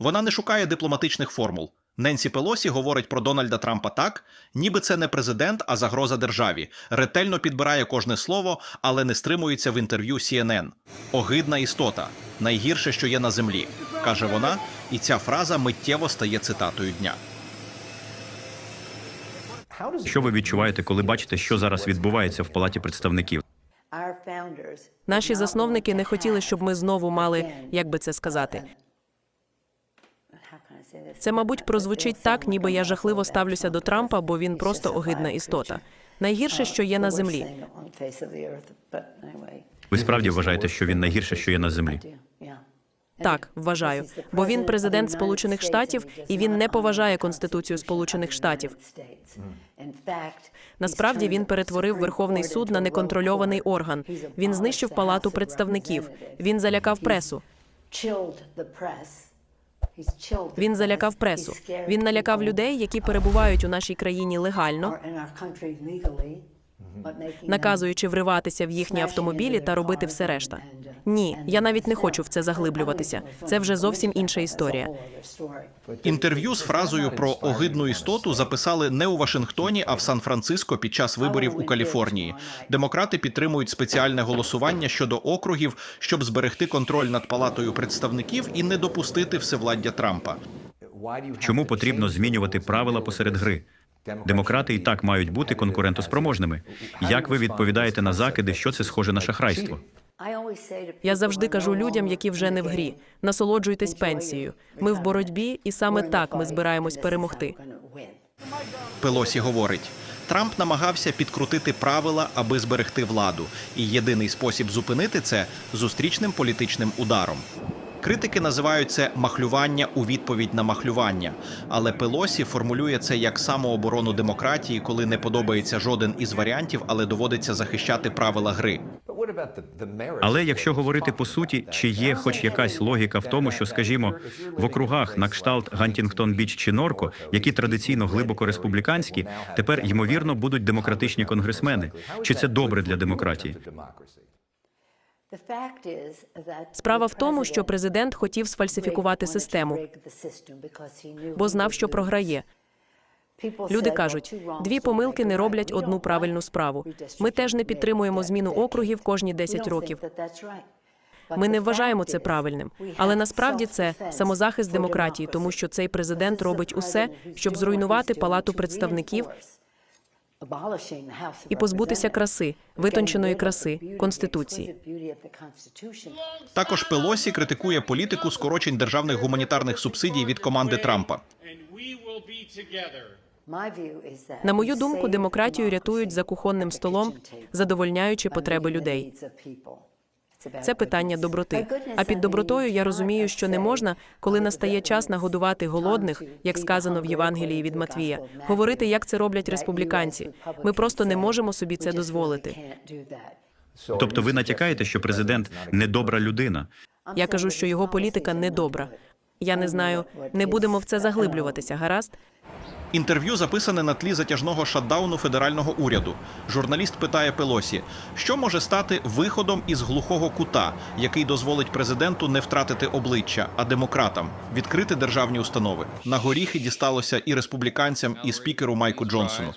Вона не шукає дипломатичних формул. Ненсі Пелосі говорить про Дональда Трампа так, ніби це не президент, а загроза державі. Ретельно підбирає кожне слово, але не стримується в інтерв'ю CNN. Огидна істота, найгірше, що є на землі, каже вона, і ця фраза миттєво стає цитатою дня. Що ви відчуваєте, коли бачите, що зараз відбувається в палаті представників? Наші засновники не хотіли, щоб ми знову мали, як би це сказати. Це, мабуть, прозвучить так, ніби я жахливо ставлюся до Трампа, бо він просто огидна істота. Найгірше, що є на землі. Ви справді вважаєте, що він найгірше, що є на землі? Так, вважаю, бо він президент Сполучених Штатів і він не поважає Конституцію Сполучених Штатів. Насправді він перетворив Верховний суд на неконтрольований орган. Він знищив палату представників. Він залякав пресу. Він залякав пресу. Він налякав людей, які перебувають у нашій країні легально, наказуючи вриватися в їхні автомобілі та робити все решта. Ні, я навіть не хочу в це заглиблюватися. Це вже зовсім інша історія. Інтерв'ю з фразою про огидну істоту записали не у Вашингтоні, а в Сан-Франциско під час виборів у Каліфорнії. Демократи підтримують спеціальне голосування щодо округів, щоб зберегти контроль над палатою представників і не допустити всевладдя Трампа. Чому потрібно змінювати правила посеред гри? Демократи і так мають бути конкурентоспроможними. Як ви відповідаєте на закиди, що це схоже на шахрайство? Я завжди кажу людям, які вже не в грі: насолоджуйтесь пенсією. Ми в боротьбі, і саме так ми збираємось перемогти. Пелосі говорить. Трамп намагався підкрутити правила, аби зберегти владу, і єдиний спосіб зупинити це зустрічним політичним ударом. Критики називають це махлювання у відповідь на махлювання. Але Пелосі формулює це як самооборону демократії, коли не подобається жоден із варіантів, але доводиться захищати правила гри. Але якщо говорити по суті, чи є хоч якась логіка в тому, що, скажімо, в округах на кшталт Гантінгтон Біч чи Норко, які традиційно глибоко республіканські, тепер ймовірно будуть демократичні конгресмени. Чи це добре для демократії? Справа в тому, що президент хотів сфальсифікувати систему, бо знав, що програє. Люди кажуть, дві помилки не роблять одну правильну справу. Ми теж не підтримуємо зміну округів кожні 10 років. Ми не вважаємо це правильним, але насправді це самозахист демократії, тому що цей президент робить усе, щоб зруйнувати палату представників і позбутися краси, витонченої краси конституції. Також Пелосі критикує політику скорочень державних гуманітарних субсидій від команди Трампа. На мою думку, демократію рятують за кухонним столом, задовольняючи потреби людей. Це питання доброти. А під добротою я розумію, що не можна, коли настає час нагодувати голодних, як сказано в Євангелії від Матвія, говорити, як це роблять республіканці. Ми просто не можемо собі це дозволити. Тобто ви натякаєте, що президент недобра людина. Я кажу, що його політика недобра. Я не знаю, не будемо в це заглиблюватися. Гаразд? Інтерв'ю записане на тлі затяжного шатдауну федерального уряду. Журналіст питає Пелосі, що може стати виходом із глухого кута, який дозволить президенту не втратити обличчя, а демократам відкрити державні установи. На горіхи дісталося і республіканцям, і спікеру Майку Джонсону.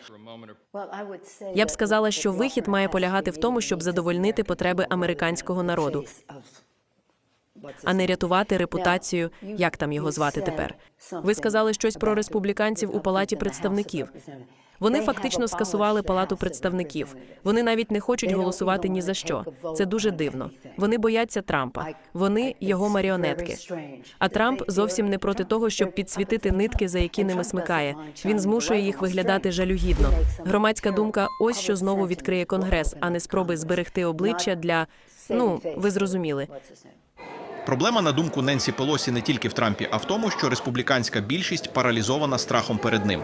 Я б сказала, що вихід має полягати в тому, щоб задовольнити потреби американського народу, а не рятувати репутацію, як там його звати тепер. Ви сказали щось про республіканців у палаті представників. Вони фактично скасували палату представників. Вони навіть не хочуть голосувати ні за що. Це дуже дивно. Вони бояться Трампа. Вони його маріонетки. А Трамп зовсім не проти того, щоб підсвітити нитки, за які ними смикає. Він змушує їх виглядати жалюгідно. Громадська думка ось що знову відкриє конгрес, а не спроби зберегти обличчя для ну ви зрозуміли. Проблема, на думку Ненсі Пелосі, не тільки в Трампі, а в тому, що республіканська більшість паралізована страхом перед ним.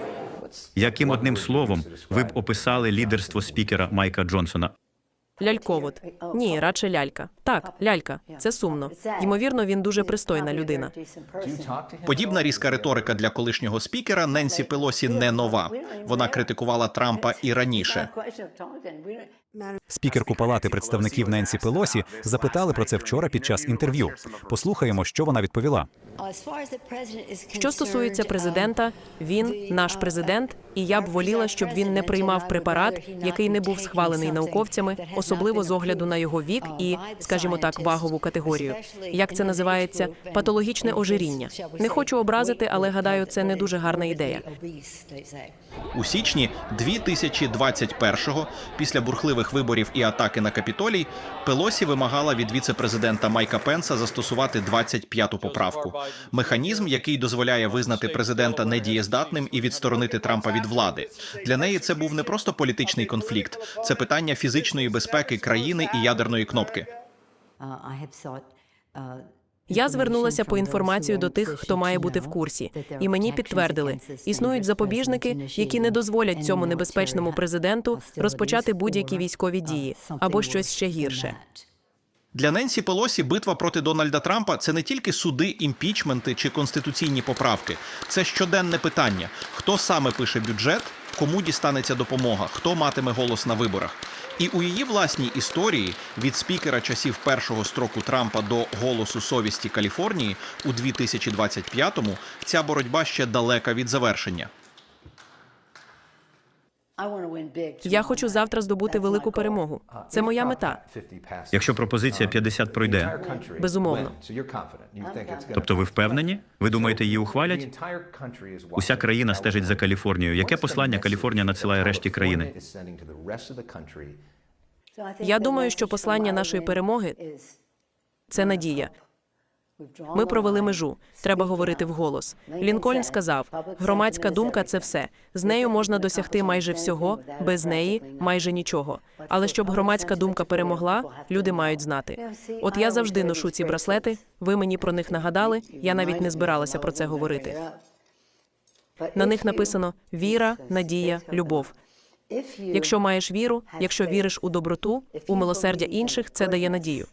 Яким одним словом ви б описали лідерство спікера Майка Джонсона? Ляльковод. Ні, радше лялька. Так, лялька. Це сумно. Ймовірно, він дуже пристойна людина. Подібна різка риторика для колишнього спікера Ненсі Пелосі не нова. Вона критикувала Трампа і раніше. Спікерку Палати представників Ненсі Пелосі запитали про це вчора під час інтерв'ю. Послухаємо, що вона відповіла. Що стосується президента, він наш президент, і я б воліла, щоб він не приймав препарат, який не був схвалений науковцями, особливо з огляду на його вік і, скажімо так, вагову категорію. Як це називається? Патологічне ожиріння. Не хочу образити, але гадаю, це не дуже гарна ідея. У січні 2021-го, після бурхливих виборів і атаки на Капітолій, Пелосі вимагала від віце-президента Майка Пенса застосувати 25-ту поправку. Механізм, який дозволяє визнати президента недієздатним і відсторонити Трампа від влади. Для неї це був не просто політичний конфлікт, це питання фізичної безпеки країни і ядерної кнопки. Я звернулася по інформацію до тих, хто має бути в курсі, і мені підтвердили, існують запобіжники, які не дозволять цьому небезпечному президенту розпочати будь-які військові дії або щось ще гірше. Для Ненсі Пелосі битва проти Дональда Трампа це не тільки суди, імпічменти чи конституційні поправки. Це щоденне питання: хто саме пише бюджет, кому дістанеться допомога, хто матиме голос на виборах. І у її власній історії від спікера часів першого строку Трампа до голосу совісті Каліфорнії у 2025-му ця боротьба ще далека від завершення. Я хочу завтра здобути велику перемогу. Це моя мета. Якщо пропозиція 50 пройде, Безумовно. тобто ви впевнені? Ви думаєте, її ухвалять? Уся країна стежить за Каліфорнією. Яке послання Каліфорнія надсилає решті країни? Я думаю, що послання нашої перемоги це надія. Ми провели межу. Треба говорити вголос. Лінкольн сказав: громадська думка це все. З нею можна досягти майже всього, без неї майже нічого. Але щоб громадська думка перемогла, люди мають знати. От я завжди ношу ці браслети. Ви мені про них нагадали. Я навіть не збиралася про це говорити. На них написано віра, надія, любов. Якщо маєш віру, якщо віриш у доброту, у милосердя інших, це дає надію.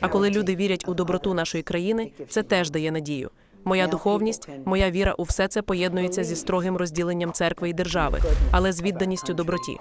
А коли люди вірять у доброту нашої країни, це теж дає надію. Моя духовність, моя віра у все це поєднується зі строгим розділенням церкви і держави, але з відданістю доброті.